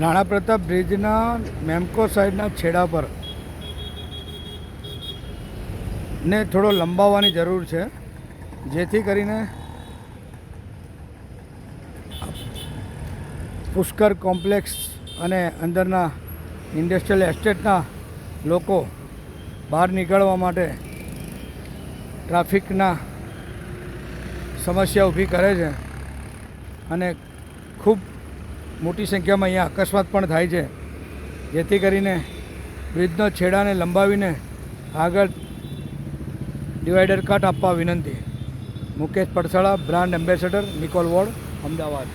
રાણા પ્રતાપ બ્રિજના મેમકો સાઈડના છેડા પર ને થોડો લંબાવવાની જરૂર છે, જેથી કરીને પુષ્કર કોમ્પ્લેક્સ અને અંદરના ઇન્ડસ્ટ્રીયલ એસ્ટેટના લોકો બહાર નીકળવા માટે ટ્રાફિકના સમસ્યા ઊભી કરે છે અને ખૂબ મોટી સંખ્યામાં અહીંયા અકસ્માત પણ થાય છે. જેથી કરીને બ્રિજનો છેડાને લંબાવીને આગળ ડિવાઈડર કટ આપવા વિનંતી. Mukesh Padsala, brand ambassador, Nikol ward, Ahmedabad.